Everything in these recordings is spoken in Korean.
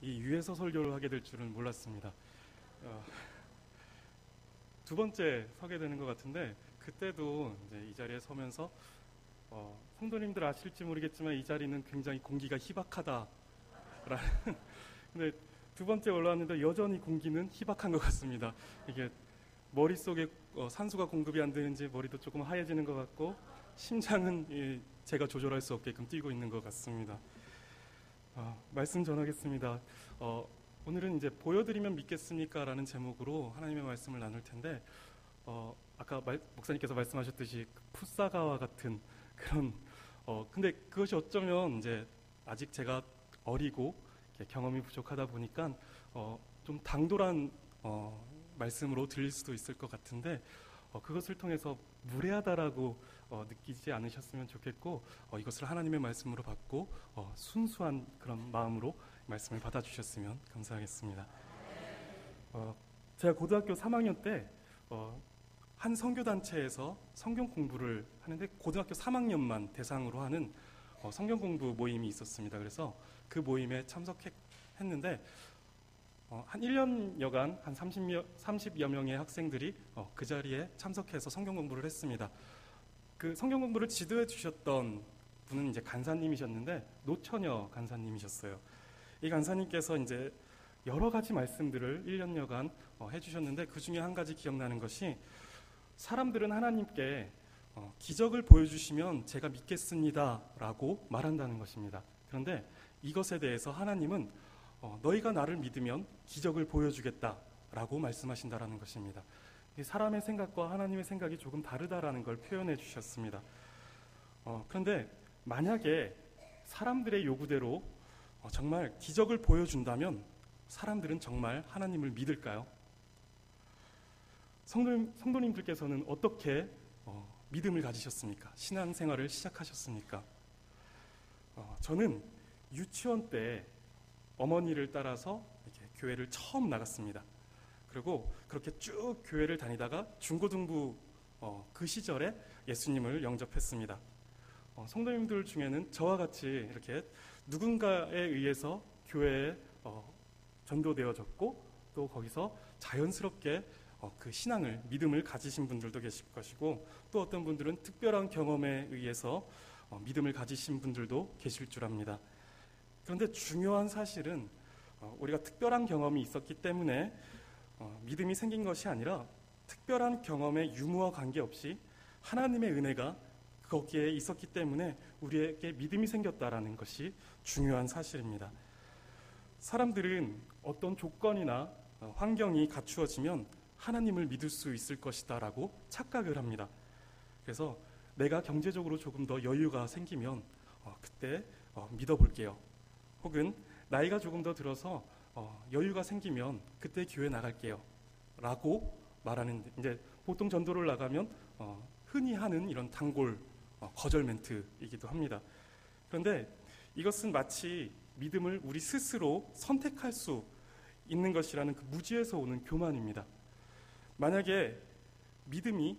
이 위에서 설교를 하게 될 줄은 몰랐습니다. 어, 두 번째 서게 되는 것 같은데 그때도 이 자리에 서면서 어, 성도님들 아실지 모르겠지만 이 자리는 굉장히 공기가 희박하다라는 근데 두 번째 올라왔는데 여전히 공기는 희박한 것 같습니다. 이게 머릿속에 어, 산소가 공급이 안 되는지 머리도 조금 하얘지는 것 같고 심장은 이, 제가 조절할 수 없게끔 뛰고 있는 것 같습니다. 어, 말씀 전하겠습니다. 어, 오늘은 이제 보여드리면 믿겠습니까라는 제목으로 하나님의 말씀을 나눌 텐데 어, 아까 말, 목사님께서 말씀하셨듯이 그 풋사가와 같은 그런 어, 근데 그것이 어쩌면 이제 아직 제가 어리고 경험이 부족하다 보니까 어, 좀 당돌한 어, 말씀으로 들릴 수도 있을 것 같은데 어, 그것을 통해서 무례하다라고 어, 느끼지 않으셨으면 좋겠고 어, 이것을 하나님의 말씀으로 받고 어, 순수한 그런 마음으로 말씀을 받아주셨으면 감사하겠습니다. 어, 제가 고등학교 3학년 때 어, 한 선교 단체에서 성경 공부를 하는데 고등학교 3학년만 대상으로 하는 어, 성경 공부 모임이 있었습니다. 그래서 그 모임에 참석했는데 어, 한 1년여간 한 30여, 30여 명의 학생들이 어, 그 자리에 참석해서 성경 공부를 했습니다. 그 성경 공부를 지도해 주셨던 분은 이제 간사님이셨는데 노처녀 간사님이셨어요. 이 간사님께서 이제 여러 가지 말씀들을 1년여간 어, 해주셨는데 그 중에 한 가지 기억나는 것이 사람들은 하나님께 어, 기적을 보여주시면 제가 믿겠습니다라고 말한다는 것입니다. 그런데 이것에 대해서 하나님은 어, 너희가 나를 믿으면 기적을 보여주겠다라고 말씀하신다라는 것입니다. 사람의 생각과 하나님의 생각이 조금 다르다라는 걸 표현해 주셨습니다. 어, 그런데 만약에 사람들의 요구대로 어, 정말 기적을 보여준다면 사람들은 정말 하나님을 믿을까요? 성도님, 성도님들께서는 어떻게 어, 믿음을 가지셨습니까? 신앙생활을 시작하셨습니까? 어, 저는 유치원 때 어머니를 따라서 이렇게 교회를 처음 나갔습니다. 그리고 그렇게 쭉 교회를 다니다가 중고등부 어, 그 시절에 예수님을 영접했습니다. 어, 성도님들 중에는 저와 같이 이렇게 누군가에 의해서 교회에 어, 전도되어졌고 또 거기서 자연스럽게 어, 그 신앙을 믿음을 가지신 분들도 계실 것이고 또 어떤 분들은 특별한 경험에 의해서 어, 믿음을 가지신 분들도 계실 줄 압니다. 그런데 중요한 사실은 어, 우리가 특별한 경험이 있었기 때문에 어, 믿음이 생긴 것이 아니라 특별한 경험의 유무와 관계없이 하나님의 은혜가 거기에 있었기 때문에 우리에게 믿음이 생겼다라는 것이 중요한 사실입니다. 사람들은 어떤 조건이나 어, 환경이 갖추어지면 하나님을 믿을 수 있을 것이다라고 착각을 합니다. 그래서 내가 경제적으로 조금 더 여유가 생기면 어, 그때 어, 믿어볼게요. 혹은 나이가 조금 더 들어서 어, 여유가 생기면 그때 교회 나갈게요. 라고 말하는 이제 보통 전도를 나가면 어, 흔히 하는 이런 단골 어, 거절 멘트이기도 합니다. 그런데 이것은 마치 믿음을 우리 스스로 선택할 수 있는 것이라는 그 무지에서 오는 교만입니다. 만약에 믿음이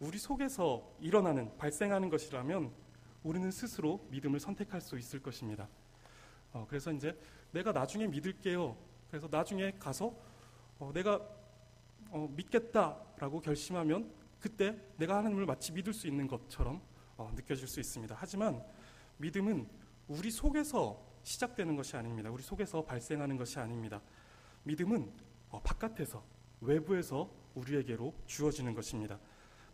우리 속에서 일어나는 발생하는 것이라면 우리는 스스로 믿음을 선택할 수 있을 것입니다. 어, 그래서 이제 내가 나중에 믿을게요. 그래서 나중에 가서 어, 내가 어, 믿겠다라고 결심하면 그때 내가 하나님을 마치 믿을 수 있는 것처럼 어, 느껴질 수 있습니다. 하지만 믿음은 우리 속에서 시작되는 것이 아닙니다. 우리 속에서 발생하는 것이 아닙니다. 믿음은 어, 바깥에서 외부에서 우리에게로 주어지는 것입니다.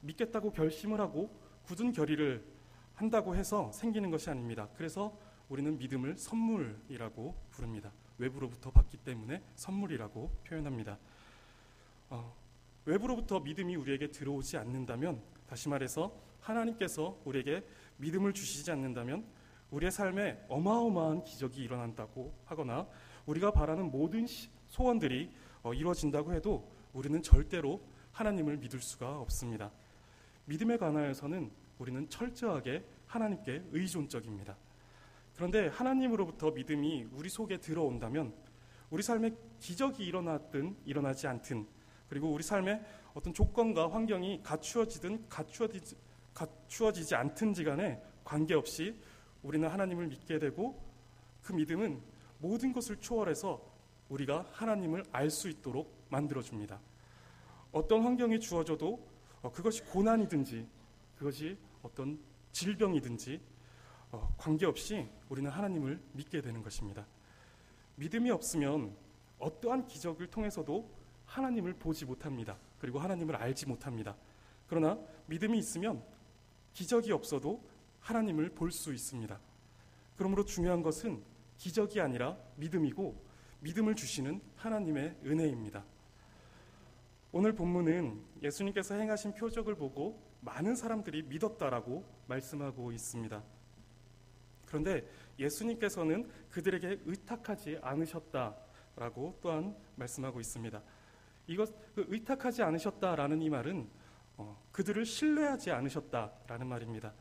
믿겠다고 결심을 하고 굳은 결의를 한다고 해서 생기는 것이 아닙니다. 그래서 우리는 믿음을 선물이라고 부릅니다. 외부로부터 받기 때문에 선물이라고 표현합니다. 어, 외부로부터 믿음이 우리에게 들어오지 않는다면, 다시 말해서 하나님께서 우리에게 믿음을 주시지 않는다면, 우리의 삶에 어마어마한 기적이 일어난다고 하거나, 우리가 바라는 모든 소원들이 어, 이루어진다고 해도 우리는 절대로 하나님을 믿을 수가 없습니다. 믿음에 관하여서는 우리는 철저하게 하나님께 의존적입니다. 그런데 하나님으로부터 믿음이 우리 속에 들어온다면 우리 삶에 기적이 일어났든 일어나지 않든 그리고 우리 삶에 어떤 조건과 환경이 갖추어지든 갖추어지지, 갖추어지지 않든지 간에 관계없이 우리는 하나님을 믿게 되고 그 믿음은 모든 것을 초월해서 우리가 하나님을 알 수 있도록 만들어 줍니다. 어떤 환경이 주어져도 어, 그것이 고난이든지 그것이 어떤 질병이든지 어, 관계없이 우리는 하나님을 믿게 되는 것입니다. 믿음이 없으면 어떠한 기적을 통해서도 하나님을 보지 못합니다. 그리고 하나님을 알지 못합니다. 그러나 믿음이 있으면 기적이 없어도 하나님을 볼 수 있습니다. 그러므로 중요한 것은 기적이 아니라 믿음이고 믿음을 주시는 하나님의 은혜입니다. 오늘 본문은 예수님께서 행하신 표적을 보고 많은 사람들이 믿었다라고 말씀하고 있습니다. 그런데 예수님께서는 그들에게 의탁하지 않으셨다라고 또한 말씀하고 있습니다. 이것 그 의탁하지 않으셨다라는 이 말은 어, 그들을 신뢰하지 않으셨다라는 말입니다.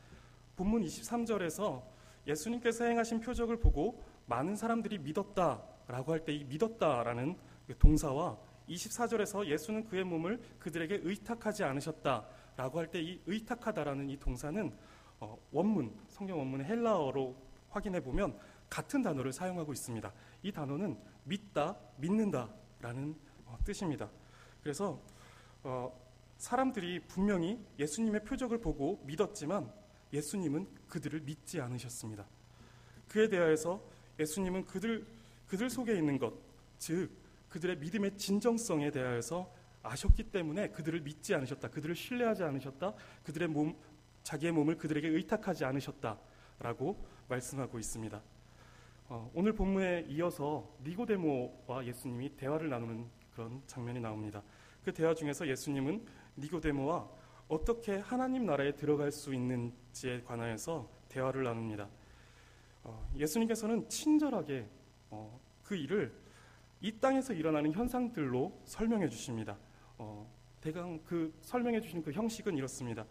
본문 23절에서 예수님께서 행하신 표적을 보고 많은 사람들이 믿었다라고 할 때 이 믿었다라는 그 동사와 24절에서 예수는 그의 몸을 그들에게 의탁하지 않으셨다라고 할 때 이 의탁하다라는 이 동사는 어, 원문 성경 원문의 헬라어로 확인해 보면 같은 단어를 사용하고 있습니다. 이 단어는 믿다, 믿는다라는 어, 뜻입니다. 그래서 어, 사람들이 분명히 예수님의 표적을 보고 믿었지만 예수님은 그들을 믿지 않으셨습니다. 그에 대하여서 예수님은 그들 그들 속에 있는 것, 즉 그들의 믿음의 진정성에 대하여서 아셨기 때문에 그들을 믿지 않으셨다. 그들을 신뢰하지 않으셨다. 그들의 몸 자기의 몸을 그들에게 의탁하지 않으셨다라고 말씀하고 있습니다. 어, 오늘 본문에 이어서 니고데모와 예수님이 대화를 나누는 그런 장면이 나옵니다. 그 대화 중에서 예수님은 니고데모와 어떻게 하나님 나라에 들어갈 수 있는지에 관하여서 대화를 나눕니다. 어, 예수님께서는 친절하게 어, 그 일을 이 땅에서 일어나는 현상들로 설명해 주십니다. 어, 대강 그 설명해 주시는 그 형식은 이렇습니다.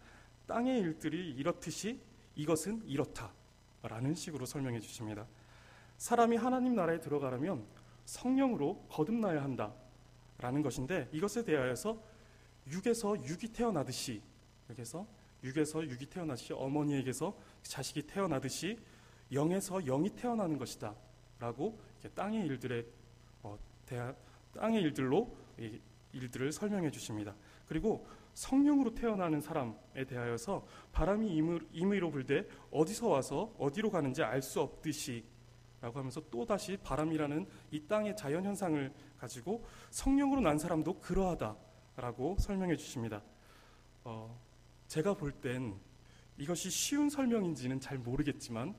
땅의 일들이 이렇듯이 이것은 이렇다 라는 식으로 설명해 주십니다. 사람이 하나님 나라에 들어가려면 성령으로 거듭나야 한다 라는 것인데 이것에 대하여서 육에서 육이 태어나듯이 여기서 육에서 육이 태어나듯이 어머니에게서 자식이 태어나듯이 영에서 영이 태어나는 것이다 라고 땅의 일들에 어, 대하, 땅의 일들로 이 일들을 설명해 주십니다. 그리고 성령으로 태어나는 사람에 대하여서 바람이 임의로 불되 어디서 와서 어디로 가는지 알 수 없듯이 라고 하면서 또다시 바람이라는 이 땅의 자연 현상을 가지고 성령으로 난 사람도 그러하다라고 설명해 주십니다. 어, 제가 볼 땐 이것이 쉬운 설명인지는 잘 모르겠지만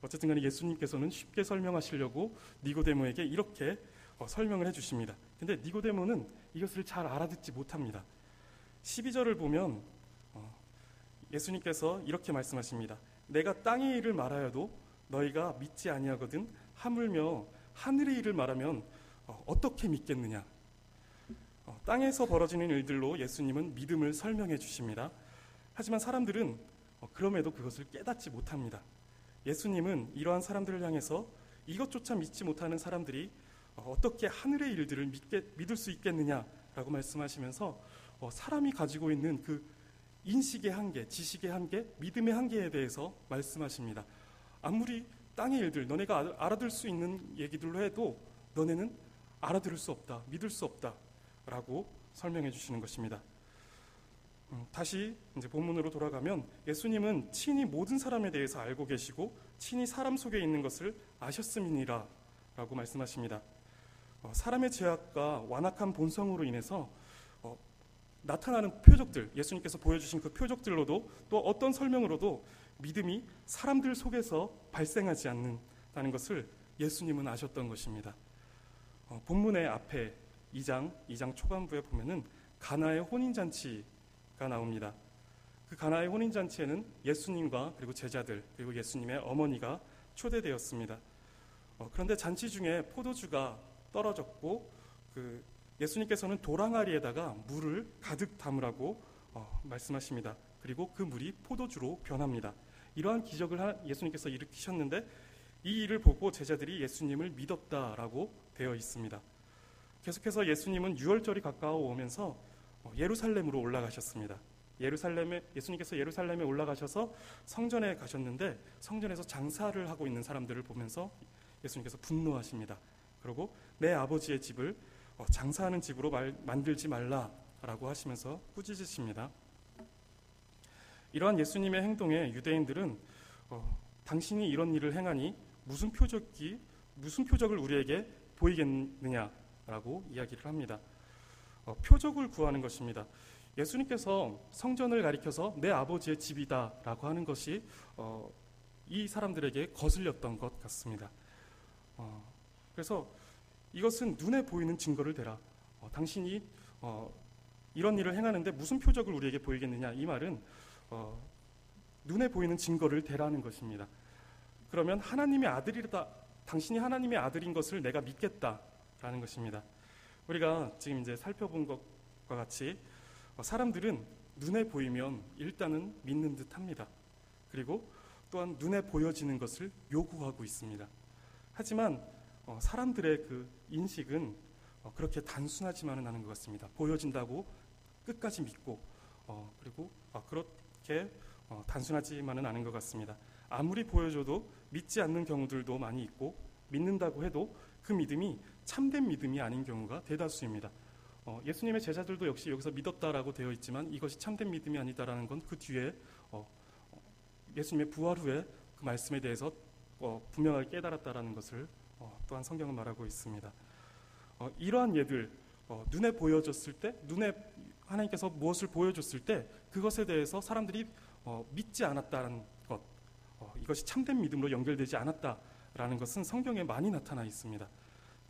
어쨌든 간에 예수님께서는 쉽게 설명하시려고 니고데모에게 이렇게 어, 설명을 해 주십니다. 근데 니고데모는 이것을 잘 알아듣지 못합니다. 12절을 보면 어, 예수님께서 이렇게 말씀하십니다. 내가 땅의 일을 말하여도 너희가 믿지 아니하거든 하물며 하늘의 일을 말하면 어, 어떻게 믿겠느냐? 어, 땅에서 벌어지는 일들로 예수님은 믿음을 설명해 주십니다. 하지만 사람들은 어, 그럼에도 그것을 깨닫지 못합니다. 예수님은 이러한 사람들을 향해서 이것조차 믿지 못하는 사람들이 어떻게 하늘의 일들을 믿게, 믿을 수 있겠느냐라고 말씀하시면서 사람이 가지고 있는 그 인식의 한계, 지식의 한계, 믿음의 한계에 대해서 말씀하십니다. 아무리 땅의 일들, 너네가 알아들 수 있는 얘기들로 해도 너네는 알아들을 수 없다, 믿을 수 없다 라고 설명해 주시는 것입니다. 음, 다시 이제 본문으로 돌아가면 예수님은 친히 모든 사람에 대해서 알고 계시고 친히 사람 속에 있는 것을 아셨음이니라 라고 말씀하십니다. 어, 사람의 죄악과 완악한 본성으로 인해서 어, 나타나는 표적들, 예수님께서 보여주신 그 표적들로도 또 어떤 설명으로도 믿음이 사람들 속에서 발생하지 않는다는 것을 예수님은 아셨던 것입니다. 어, 본문의 앞에 2장, 2장 초반부에 보면은 가나의 혼인잔치 가 나옵니다. 그 가나의 혼인 잔치에는 예수님과 그리고 제자들 그리고 예수님의 어머니가 초대되었습니다. 어, 그런데 잔치 중에 포도주가 떨어졌고 그 예수님께서는 도랑아리에다가 물을 가득 담으라고 어, 말씀하십니다. 그리고 그 물이 포도주로 변합니다. 이러한 기적을 예수님께서 일으키셨는데 이 일을 보고 제자들이 예수님을 믿었다라고 되어 있습니다. 계속해서 예수님은 6월절이 가까워 오면서 어, 예루살렘으로 올라가셨습니다. 예루살렘에 예수님께서 예루살렘에 올라가셔서 성전에 가셨는데 성전에서 장사를 하고 있는 사람들을 보면서 예수님께서 분노하십니다. 그리고 내 아버지의 집을 어, 장사하는 집으로 말, 만들지 말라라고 하시면서 꾸짖으십니다. 이러한 예수님의 행동에 유대인들은 어, 당신이 이런 일을 행하니 무슨 표적이 무슨 표적을 우리에게 보이겠느냐라고 이야기를 합니다. 어, 표적을 구하는 것입니다. 예수님께서 성전을 가리켜서 내 아버지의 집이다라고 하는 것이 어, 이 사람들에게 거슬렸던 것 같습니다. 어, 그래서 이것은 눈에 보이는 증거를 대라. 어, 당신이 어, 이런 일을 행하는데 무슨 표적을 우리에게 보이겠느냐 이 말은 어, 눈에 보이는 증거를 대라는 것입니다. 그러면 하나님의 아들이다. 당신이 하나님의 아들인 것을 내가 믿겠다라는 것입니다. 우리가 지금 이제 살펴본 것과 같이 어, 사람들은 눈에 보이면 일단은 믿는 듯합니다. 그리고 또한 눈에 보여지는 것을 요구하고 있습니다. 하지만 어, 사람들의 그 인식은 어, 그렇게 단순하지만은 않은 것 같습니다. 보여진다고 끝까지 믿고 그리고 그렇게 단순하지만은 않은 것 같습니다. 아무리 보여줘도 믿지 않는 경우들도 많이 있고 믿는다고 해도 그 믿음이 참된 믿음이 아닌 경우가 대다수입니다. 어, 예수님의 제자들도 역시 여기서 믿었다라고 되어 있지만 이것이 참된 믿음이 아니다라는 건 그 뒤에 어, 예수님의 부활 후에 그 말씀에 대해서 어, 분명하게 깨달았다라는 것을 어, 또한 성경은 말하고 있습니다. 어, 이러한 예들 어, 눈에 보여졌을 때 눈에 하나님께서 무엇을 보여줬을 때 그것에 대해서 사람들이 믿지 않았다는 것 이것이 참된 믿음으로 연결되지 않았다라는 것은 성경에 많이 나타나 있습니다.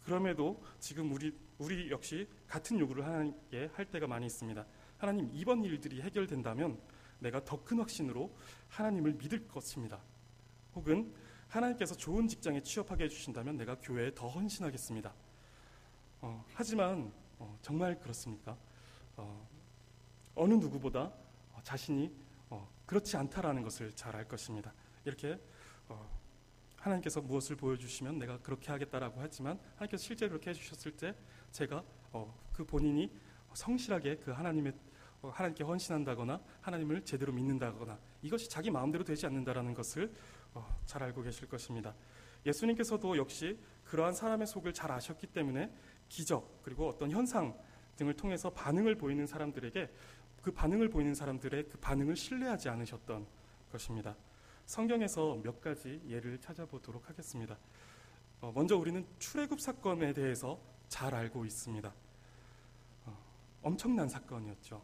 그럼에도 지금 우리 우리 역시 같은 요구를 하나님께 할 때가 많이 있습니다. 하나님 이번 일들이 해결된다면 내가 더 큰 확신으로 하나님을 믿을 것입니다. 혹은 하나님께서 좋은 직장에 취업하게 해주신다면 내가 교회에 더 헌신하겠습니다. 어, 하지만 어, 정말 그렇습니까? 어, 느 누구보다 자신이 어, 그렇지 않다라는 것을 잘 알 것입니다. 이렇게 어, 하나님께서 무엇을 보여주시면 내가 그렇게 하겠다라고 하지만 하나님께서 실제로 그렇게 해주셨을 때 제가 어, 그 본인이 성실하게 그 하나님의 어, 하나님께 헌신한다거나 하나님을 제대로 믿는다거나 이것이 자기 마음대로 되지 않는다라는 것을 어, 잘 알고 계실 것입니다. 예수님께서도 역시 그러한 사람의 속을 잘 아셨기 때문에 기적 그리고 어떤 현상 등을 통해서 반응을 보이는 사람들에게 그 반응을 보이는 사람들의 그 반응을 신뢰하지 않으셨던 것입니다. 성경에서 몇 가지 예를 찾아보도록 하겠습니다. 어, 먼저 우리는 출애굽 사건에 대해서 잘 알고 있습니다. 어, 엄청난 사건이었죠.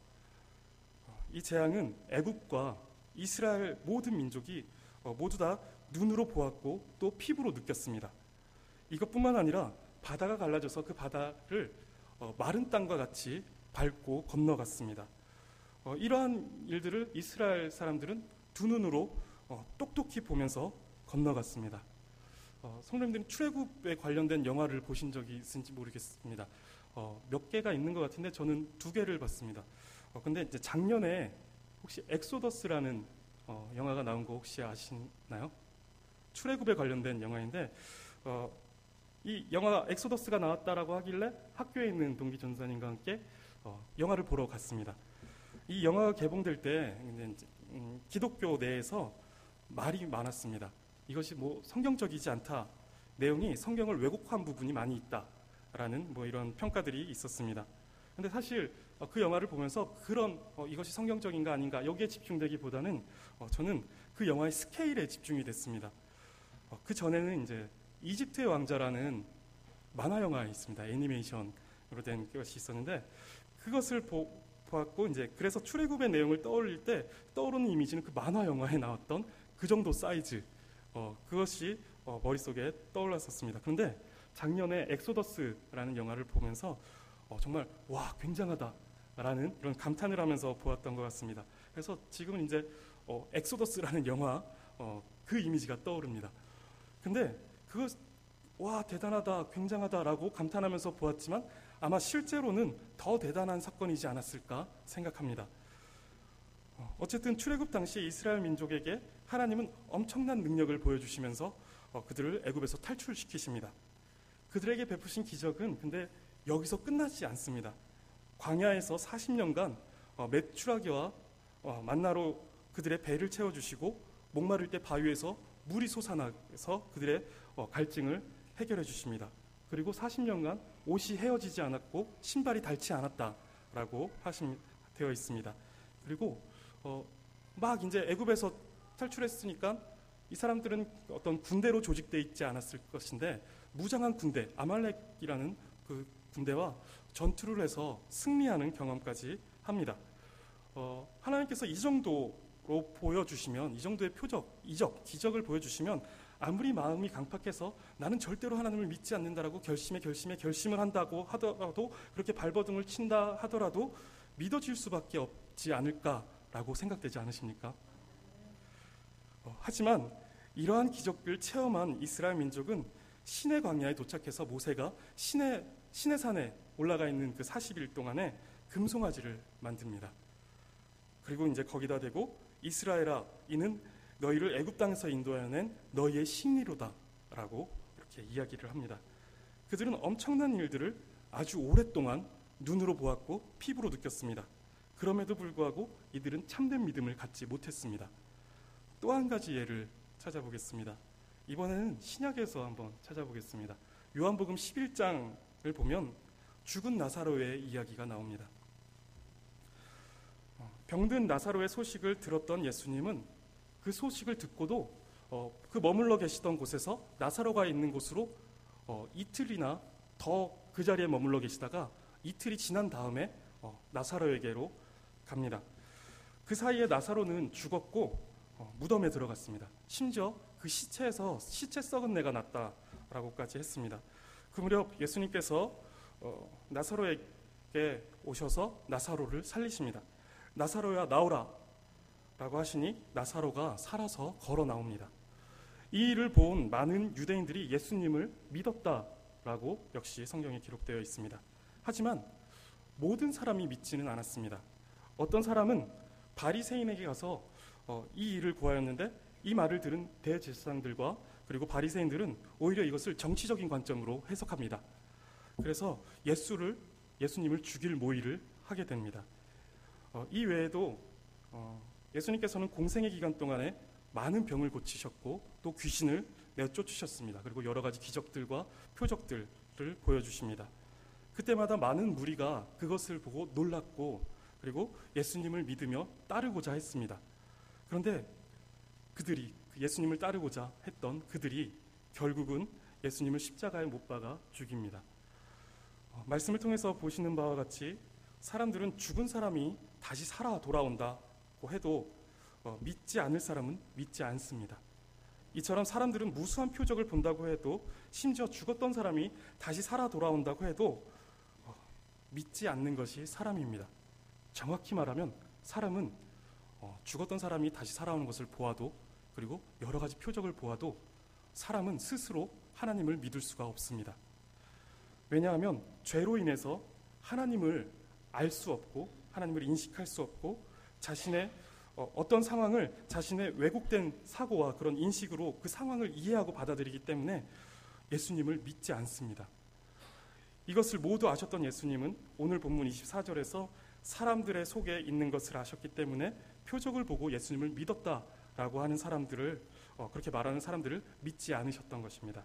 어, 이 재앙은 애국과 이스라엘 모든 민족이 모두 다 눈으로 보았고 또 피부로 느꼈습니다. 이것뿐만 아니라 바다가 갈라져서 그 바다를 마른 땅과 같이 밟고 건너갔습니다. 이러한 일들을 이스라엘 사람들은 두 눈으로 어, 똑똑히 보면서 건너갔습니다. 어, 성도님들은 출애굽에 관련된 영화를 보신 적이 있는지 모르겠습니다. 어, 몇 개가 있는 것 같은데 저는 두 개를 봤습니다. 어, 근데 이제 작년에 혹시 엑소더스라는 어, 영화가 나온 거 혹시 아시나요? 출애굽에 관련된 영화인데 어, 이 영화 엑소더스가 나왔다라고 하길래 학교에 있는 동기 전사님과 함께 어, 영화를 보러 갔습니다. 이 영화가 개봉될 때 음, 기독교 내에서 말이 많았습니다. 이것이 뭐 성경적이지 않다. 내용이 성경을 왜곡한 부분이 많이 있다라는 뭐 이런 평가들이 있었습니다. 근데 사실 어, 그 영화를 보면서 그런 어, 이것이 성경적인가 아닌가 여기에 집중되기보다는 어, 저는 그 영화의 스케일에 집중이 됐습니다. 어, 그 전에는 이제 이집트의 왕자라는 만화 영화 있습니다. 애니메이션으로 된 것이 있었는데 그것을 보, 보았고 이제 그래서 출애굽의 내용을 떠올릴 때 떠오르는 이미지는 그 만화 영화에 나왔던 그 정도 사이즈 어, 그것이 어, 머릿속에 떠올랐었습니다. 그런데 작년에 엑소더스라는 영화를 보면서 어, 정말 와 굉장하다 라는 이런 감탄을 하면서 보았던 것 같습니다. 그래서 지금은 이제 어, 엑소더스라는 영화 어, 그 이미지가 떠오릅니다. 근데 그것 와 대단하다 굉장하다라고 감탄하면서 보았지만 아마 실제로는 더 대단한 사건이지 않았을까 생각합니다. 어, 어쨌든 출애굽 당시 이스라엘 민족에게 하나님은 엄청난 능력을 보여주시면서 어, 그들을 애굽에서 탈출시키십니다. 그들에게 베푸신 기적은 근데 여기서 끝나지 않습니다. 광야에서 40년간 어, 메추라기와 어, 만나로 그들의 배를 채워주시고 목마를 때 바위에서 물이 솟아나서 그들의 어, 갈증을 해결해 주십니다. 그리고 40년간 옷이 헤어지지 않았고 신발이 닳지 않았다라고 하심 되어 있습니다. 그리고 어, 막 이제 애굽에서 탈출했으니까 이 사람들은 어떤 군대로 조직돼 있지 않았을 것인데 무장한 군대 아말렉이라는 그 군대와 전투를 해서 승리하는 경험까지 합니다. 어, 하나님께서 이 정도로 보여주시면 이 정도의 표적, 이적, 기적을 보여주시면 아무리 마음이 강팍해서 나는 절대로 하나님을 믿지 않는다라고 결심에 결심에 결심을 한다고 하더라도 그렇게 발버둥을 친다 하더라도 믿어질 수밖에 없지 않을까라고 생각되지 않으십니까? 어, 하지만 이러한 기적을 체험한 이스라엘 민족은 신의 광야에 도착해서 모세가 신의 신의 산에 올라가 있는 그 40일 동안에 금송아지를 만듭니다. 그리고 이제 거기다 대고 이스라엘아 이는 너희를 애굽 땅에서 인도하여낸 너희의 신리로다라고 이렇게 이야기를 합니다. 그들은 엄청난 일들을 아주 오랫동안 눈으로 보았고 피부로 느꼈습니다. 그럼에도 불구하고 이들은 참된 믿음을 갖지 못했습니다. 또 한 가지 예를 찾아보겠습니다. 이번에는 신약에서 한번 찾아보겠습니다. 요한복음 11장을 보면 죽은 나사로의 이야기가 나옵니다. 어, 병든 나사로의 소식을 들었던 예수님은 그 소식을 듣고도 어, 그 머물러 계시던 곳에서 나사로가 있는 곳으로 어, 이틀이나 더 그 자리에 머물러 계시다가 이틀이 지난 다음에 어, 나사로에게로 갑니다. 그 사이에 나사로는 죽었고 어, 무덤에 들어갔습니다. 심지어 그 시체에서 시체 썩은 내가 났다라고까지 했습니다. 그 무렵 예수님께서 어, 나사로에게 오셔서 나사로를 살리십니다. 나사로야 나오라 라고 하시니 나사로가 살아서 걸어 나옵니다. 이 일을 본 많은 유대인들이 예수님을 믿었다라고 역시 성경에 기록되어 있습니다. 하지만 모든 사람이 믿지는 않았습니다. 어떤 사람은 바리새인에게 가서 어, 이 일을 구하였는데 이 말을 들은 대제사장들과 그리고 바리새인들은 오히려 이것을 정치적인 관점으로 해석합니다. 그래서 예수를 예수님을 죽일 모의를 하게 됩니다. 어, 이 외에도 어, 예수님께서는 공생의 기간 동안에 많은 병을 고치셨고 또 귀신을 내쫓으셨습니다. 그리고 여러 가지 기적들과 표적들을 보여주십니다. 그때마다 많은 무리가 그것을 보고 놀랐고 그리고 예수님을 믿으며 따르고자 했습니다. 그런데 그들이 예수님을 따르고자 했던 그들이 결국은 예수님을 십자가에 못 박아 죽입니다. 어, 말씀을 통해서 보시는 바와 같이 사람들은 죽은 사람이 다시 살아 돌아온다고 해도 어, 믿지 않을 사람은 믿지 않습니다. 이처럼 사람들은 무수한 표적을 본다고 해도 심지어 죽었던 사람이 다시 살아 돌아온다고 해도 어, 믿지 않는 것이 사람입니다. 정확히 말하면 사람은 어, 죽었던 사람이 다시 살아오는 것을 보아도 그리고 여러 가지 표적을 보아도 사람은 스스로 하나님을 믿을 수가 없습니다. 왜냐하면 죄로 인해서 하나님을 알 수 없고 하나님을 인식할 수 없고 자신의 어, 어떤 상황을 자신의 왜곡된 사고와 그런 인식으로 그 상황을 이해하고 받아들이기 때문에 예수님을 믿지 않습니다. 이것을 모두 아셨던 예수님은 오늘 본문 24절에서 사람들의 속에 있는 것을 아셨기 때문에 표적을 보고 예수님을 믿었다라고 하는 사람들을 어, 그렇게 말하는 사람들을 믿지 않으셨던 것입니다.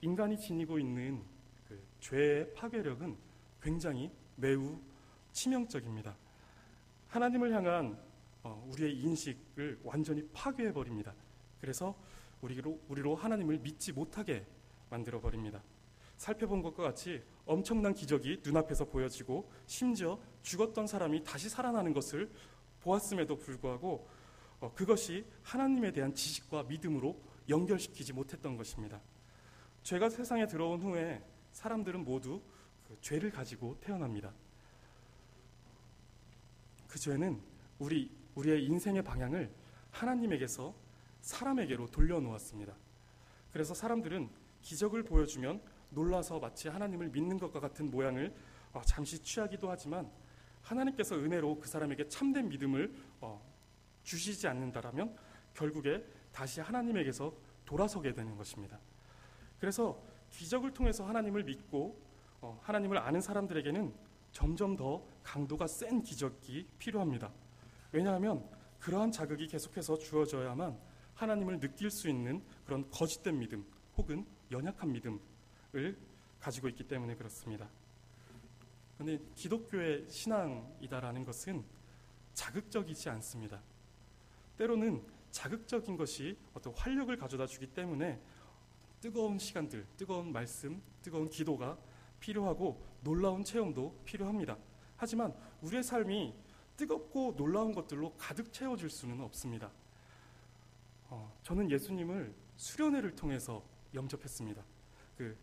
인간이 지니고 있는 그 죄의 파괴력은 굉장히 매우 치명적입니다. 하나님을 향한 어, 우리의 인식을 완전히 파괴해 버립니다. 그래서 우리로 우리로 하나님을 믿지 못하게 만들어 버립니다. 살펴본 것과 같이 엄청난 기적이 눈앞에서 보여지고 심지어 죽었던 사람이 다시 살아나는 것을 보았음에도 불구하고 어, 그것이 하나님에 대한 지식과 믿음으로 연결시키지 못했던 것입니다. 죄가 세상에 들어온 후에 사람들은 모두 그 죄를 가지고 태어납니다. 그 죄는 우리 우리의 인생의 방향을 하나님에게서 사람에게로 돌려놓았습니다. 그래서 사람들은 기적을 보여주면 놀라서 마치 하나님을 믿는 것과 같은 모양을 어, 잠시 취하기도 하지만 하나님께서 은혜로 그 사람에게 참된 믿음을 어, 주시지 않는다라면 결국에 다시 하나님에게서 돌아서게 되는 것입니다. 그래서 기적을 통해서 하나님을 믿고 어, 하나님을 아는 사람들에게는 점점 더 강도가 센 기적이 필요합니다. 왜냐하면 그러한 자극이 계속해서 주어져야만 하나님을 느낄 수 있는 그런 거짓된 믿음 혹은 연약한 믿음을 가지고 있기 때문에 그렇습니다. 그런데 기독교의 신앙이다라는 것은 자극적이지 않습니다. 때로는 자극적인 것이 어떤 활력을 가져다 주기 때문에 뜨거운 시간들, 뜨거운 말씀, 뜨거운 기도가 필요하고 놀라운 체험도 필요합니다. 하지만 우리의 삶이 뜨겁고 놀라운 것들로 가득 채워질 수는 없습니다. 어, 저는 예수님을 수련회를 통해서 영접했습니다. 그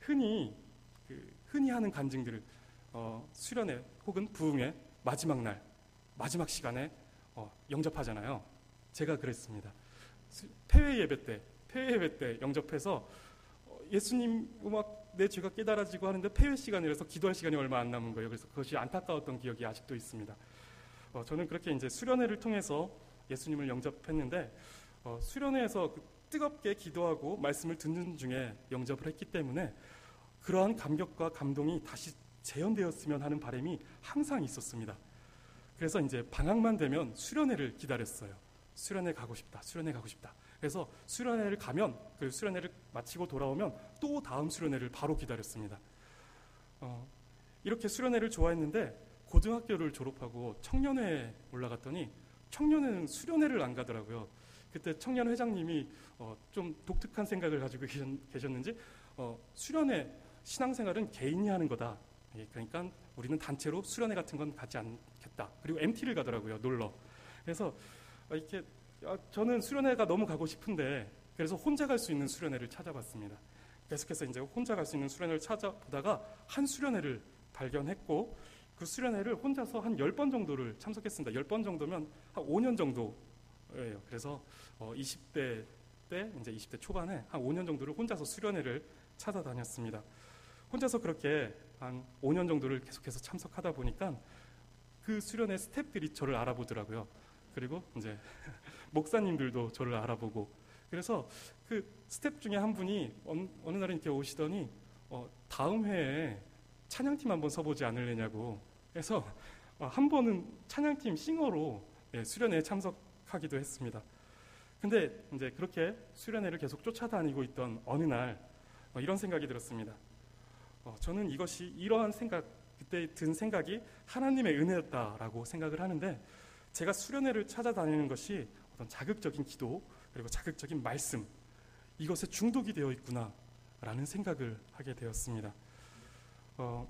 흔히 그 흔히 하는 간증들을 어, 수련회 혹은 부흥의 마지막 날, 마지막 시간에 어, 영접하잖아요. 제가 그랬습니다. 폐회 예배 때, 폐 회 예배 때 영접해서 어, 예수님 막내 죄가 깨달아지고 하는데 폐회 시간이라서 기도할 시간이 얼마 안 남은 거예요. 그래서 그것이 안타까웠던 기억이 아직도 있습니다. 어, 저는 그렇게 이제 수련회를 통해서 예수님을 영접했는데 어, 수련회에서 그 뜨겁게 기도하고 말씀을 듣는 중에 영접을 했기 때문에 그러한 감격과 감동이 다시 재현되었으면 하는 바람이 항상 있었습니다. 그래서 이제 방학만 되면 수련회를 기다렸어요. 수련회 가고 싶다. 수련회 가고 싶다. 그래서 수련회를 가면 그 수련회를 마치고 돌아오면 또 다음 수련회를 바로 기다렸습니다. 어, 이렇게 수련회를 좋아했는데 고등학교를 졸업하고 청년회에 올라갔더니 청년회는 수련회를 안 가더라고요. 그때 청년 회장님이 어, 좀 독특한 생각을 가지고 계셨 는지 어, 수련회 신앙생활은 개인이 하는 거다. 예, 그러니까 우리는 단체로 수련회 같은 건 가지 않겠다. 그리고 MT를 가더라고요. 놀러. 그래서 이렇게 아, 저는 수련회가 너무 가고 싶은데 그래서 혼자 갈 수 있는 수련회를 찾아봤습니다. 계속해서 이제 혼자 갈 수 있는 수련회를 찾아보다가 한 수련회를 발견했고 그 수련회를 혼자서 한 10번 정도를 참석했습니다. 10번 정도면 한 5년 정도예요. 그래서 어 20대 때 이제 20대 초반에 한 5년 정도를 혼자서 수련회를 찾아다녔습니다. 혼자서 그렇게 한 5년 정도를 계속해서 참석하다 보니까 그 수련회 스탭들이 저를 알아보더라고요. 그리고 이제 목사님들도 저를 알아보고 그래서 그 스텝 중에 한 분이 어느, 어느 날에 이렇게 오시더니 어, 다음 회에 찬양팀 한번 서보지 않을래냐고 그래서 어, 한 번은 찬양팀 싱어로 예, 수련회에 참석하기도 했습니다. 근데 이제 그렇게 수련회를 계속 쫓아다니고 있던 어느 날 어, 이런 생각이 들었습니다. 어, 저는 이것이 이러한 생각 그때 든 생각이 하나님의 은혜였다라고 생각을 하는데 제가 수련회를 찾아다니는 것이 어떤 자극적인 기도 그리고 자극적인 말씀 이것에 중독이 되어 있구나라는 생각을 하게 되었습니다. 어,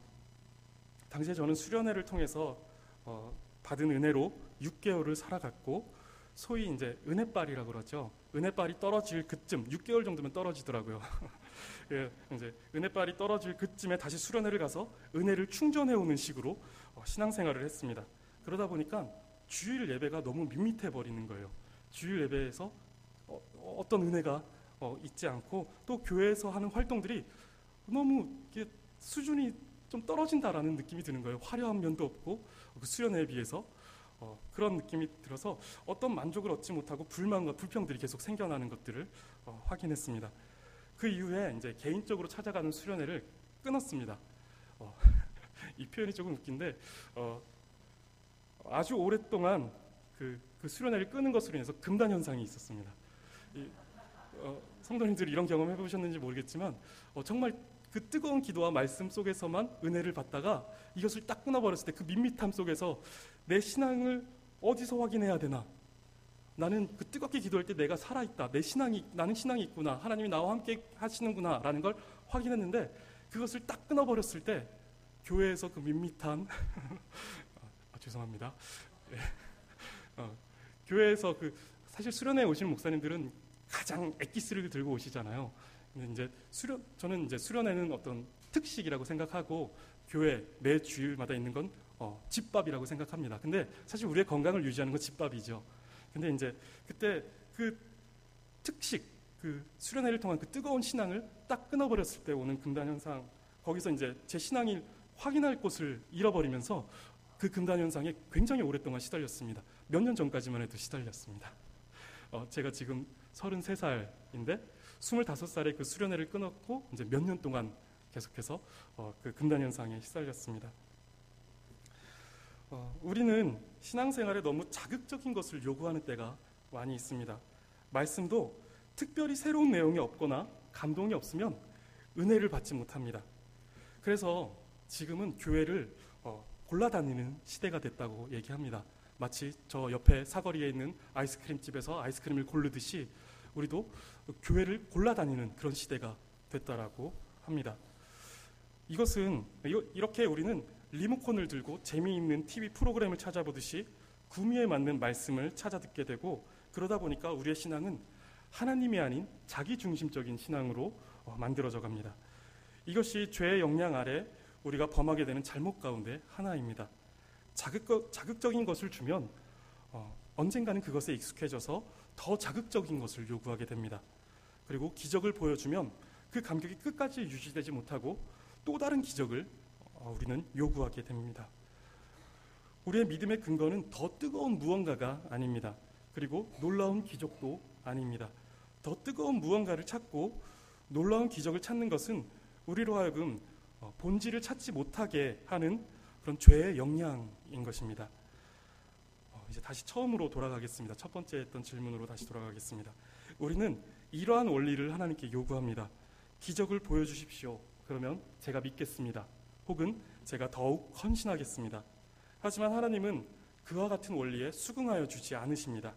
당시에 저는 수련회를 통해서 어, 받은 은혜로 6개월을 살아갔고 소위 이제 은혜빨이라고 그러죠. 은혜빨이 떨어질 그쯤 6개월 정도면 떨어지더라고요. 예, 이제 은혜빨이 떨어질 그쯤에 다시 수련회를 가서 은혜를 충전해 오는 식으로 어, 신앙생활을 했습니다. 그러다 보니까 주일 예배가 너무 밋밋해 버리는 거예요. 주일 예배에서 어, 떤 은혜가 어, 있지 않고 또 교회에서 하는 활동들이 너무 수준이 좀 떨어진다라는 느낌이 드는 거예요. 화려한 면도 없고 그 수련회에 비해서 어, 그런 느낌이 들어서 어떤 만족을 얻지 못하고 불만과 불평들이 계속 생겨나는 것들을 어, 확인했습니다. 그 이후에 이제 개인적으로 찾아가는 수련회를 끊었습니다. 어, 이 표현이 조금 웃긴데 어, 아주 오랫동안 그, 그, 수련회를 끄는 것으로 인해서 금단 현상이 있었습니다. 이, 어, 성도님들이 이런 경험 해보셨는지 모르겠지만 어, 정말 그 뜨거운 기도와 말씀 속에서만 은혜를 받다가 이것을 딱 끊어버렸을 때 그 밋밋함 속에서 내 신앙을 어디서 확인해야 되나? 나는 그 뜨겁게 기도할 때 내가 살아있다. 내 신앙이, 나는 신앙이 있구나. 하나님이 나와 함께 하시는구나. 라는 걸 확인했는데 그것을 딱 끊어버렸을 때 교회에서 그 밋밋한 죄송합니다. 네. 어, 교회에서 그 사실 수련회 오시는 목사님들은 가장 엑기스를 들고 오시잖아요. 근데 이제 수련 저는 이제 수련회는 어떤 특식이라고 생각하고 교회 매 주일마다 있는 건 어, 집밥이라고 생각합니다. 근데 사실 우리의 건강을 유지하는 건 집밥이죠. 근데 이제 그때 그 특식 그 수련회를 통한 그 뜨거운 신앙을 딱 끊어버렸을 때 오는 금단 현상 거기서 이제 제 신앙이 확인할 곳을 잃어버리면서 그 금단 현상에 굉장히 오랫동안 시달렸습니다. 몇 년 전까지만 해도 시달렸습니다. 어, 제가 지금 33살인데 25살에 그 수련회를 끊었고 이제 몇 년 동안 계속해서 어, 그 금단 현상에 시달렸습니다. 어, 우리는 신앙생활에 너무 자극적인 것을 요구하는 때가 많이 있습니다. 말씀도 특별히 새로운 내용이 없거나 감동이 없으면 은혜를 받지 못합니다. 그래서 지금은 교회를 어, 골라다니는 시대가 됐다고 얘기합니다. 마치 저 옆에 사거리에 있는 아이스크림 집에서 아이스크림을 고르듯이 우리도 교회를 골라다니는 그런 시대가 됐다라고 합니다. 이것은 이렇게 우리는 리모컨을 들고 재미있는 TV 프로그램을 찾아보듯이 구미에 맞는 말씀을 찾아 듣게 되고 그러다 보니까 우리의 신앙은 하나님이 아닌 자기 중심적인 신앙으로 어, 만들어져 갑니다. 이것이 죄의 영향 아래 우리가 범하게 되는 잘못 가운데 하나입니다. 자극, 자극적인 것을 주면 어, 언젠가는 그것에 익숙해져서 더 자극적인 것을 요구하게 됩니다. 그리고 기적을 보여주면 그 감격이 끝까지 유지되지 못하고 또 다른 기적을 어, 우리는 요구하게 됩니다. 우리의 믿음의 근거는 더 뜨거운 무언가가 아닙니다. 그리고 놀라운 기적도 아닙니다. 더 뜨거운 무언가를 찾고 놀라운 기적을 찾는 것은 우리로 하여금 어, 본질을 찾지 못하게 하는 그런 죄의 영향인 것입니다. 어, 이제 다시 처음으로 돌아가겠습니다. 첫 번째 했던 질문으로 다시 돌아가겠습니다. 우리는 이러한 원리를 하나님께 요구합니다. 기적을 보여주십시오. 그러면 제가 믿겠습니다. 혹은 제가 더욱 헌신하겠습니다. 하지만 하나님은 그와 같은 원리에 수긍하여 주지 않으십니다.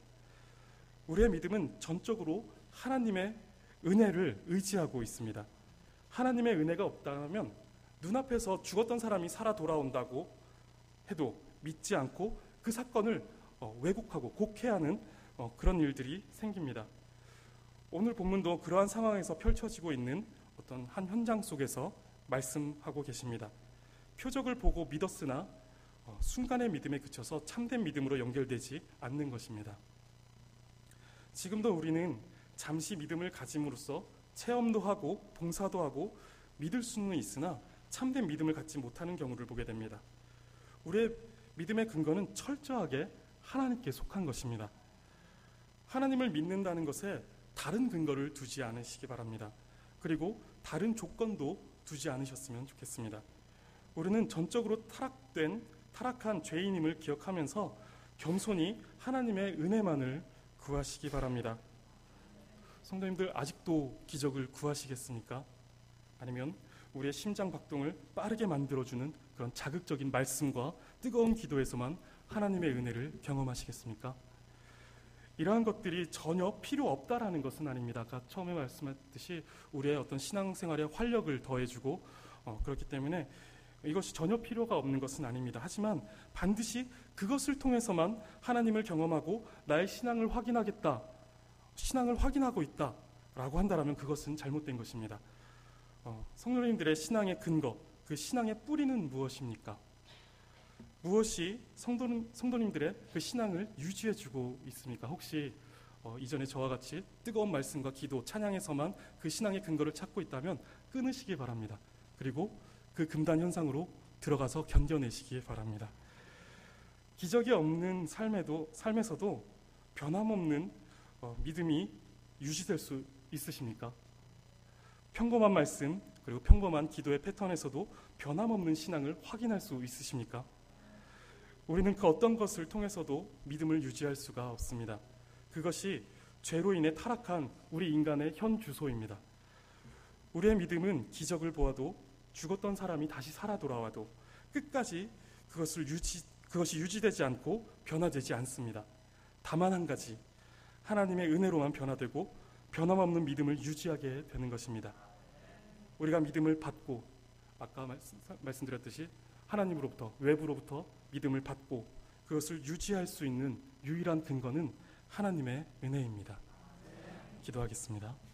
우리의 믿음은 전적으로 하나님의 은혜를 의지하고 있습니다. 하나님의 은혜가 없다면 눈앞에서 죽었던 사람이 살아 돌아온다고 해도 믿지 않고 그 사건을 어, 왜곡하고 곡해하는 어, 그런 일들이 생깁니다. 오늘 본문도 그러한 상황에서 펼쳐지고 있는 어떤 한 현장 속에서 말씀하고 계십니다. 표적을 보고 믿었으나 어, 순간의 믿음에 그쳐서 참된 믿음으로 연결되지 않는 것입니다. 지금도 우리는 잠시 믿음을 가짐으로써 체험도 하고 봉사도 하고 믿을 수는 있으나 참된 믿음을 갖지 못하는 경우를 보게 됩니다. 우리의 믿음의 근거는 철저하게 하나님께 속한 것입니다. 하나님을 믿는다는 것에 다른 근거를 두지 않으시기 바랍니다. 그리고 다른 조건도 두지 않으셨으면 좋겠습니다. 우리는 전적으로 타락된 타락한 죄인임을 기억하면서 겸손히 하나님의 은혜만을 구하시기 바랍니다. 성도님들 아직도 기적을 구하시겠습니까? 아니면 우리의 심장 박동을 빠르게 만들어주는 그런 자극적인 말씀과 뜨거운 기도에서만 하나님의 은혜를 경험하시겠습니까? 이러한 것들이 전혀 필요 없다라는 것은 아닙니다. 아까 처음에 말씀했듯이 우리의 어떤 신앙생활에 활력을 더해주고 어, 그렇기 때문에 이것이 전혀 필요가 없는 것은 아닙니다. 하지만 반드시 그것을 통해서만 하나님을 경험하고 나의 신앙을 확인하겠다, 신앙을 확인하고 있다라고 한다면 그것은 잘못된 것입니다. 어, 성도님들의 신앙의 근거, 그 신앙의 뿌리는 무엇입니까? 무엇이 성도님, 성도님들의 그 신앙을 유지해주고 있습니까? 혹시 어, 이전에 저와 같이 뜨거운 말씀과 기도, 찬양에서만 그 신앙의 근거를 찾고 있다면 끊으시기 바랍니다. 그리고 그 금단 현상으로 들어가서 견뎌내시기 바랍니다. 기적이 없는 삶에도 삶에서도 변함없는 어, 믿음이 유지될 수 있으십니까? 평범한 말씀 그리고 평범한 기도의 패턴에서도 변함없는 신앙을 확인할 수 있으십니까? 우리는 그 어떤 것을 통해서도 믿음을 유지할 수가 없습니다. 그것이 죄로 인해 타락한 우리 인간의 현 주소입니다. 우리의 믿음은 기적을 보아도 죽었던 사람이 다시 살아 돌아와도 끝까지 그것을 유지 그것이 유지되지 않고 변화되지 않습니다. 다만 한 가지 하나님의 은혜로만 변화되고 변함없는 믿음을 유지하게 되는 것입니다. 우리가 믿음을 받고 아까 말씀, 드렸듯이 하나님으로부터 외부로부터 믿음을 받고 그것을 유지할 수 있는 유일한 근거는 하나님의 은혜입니다. 기도하겠습니다.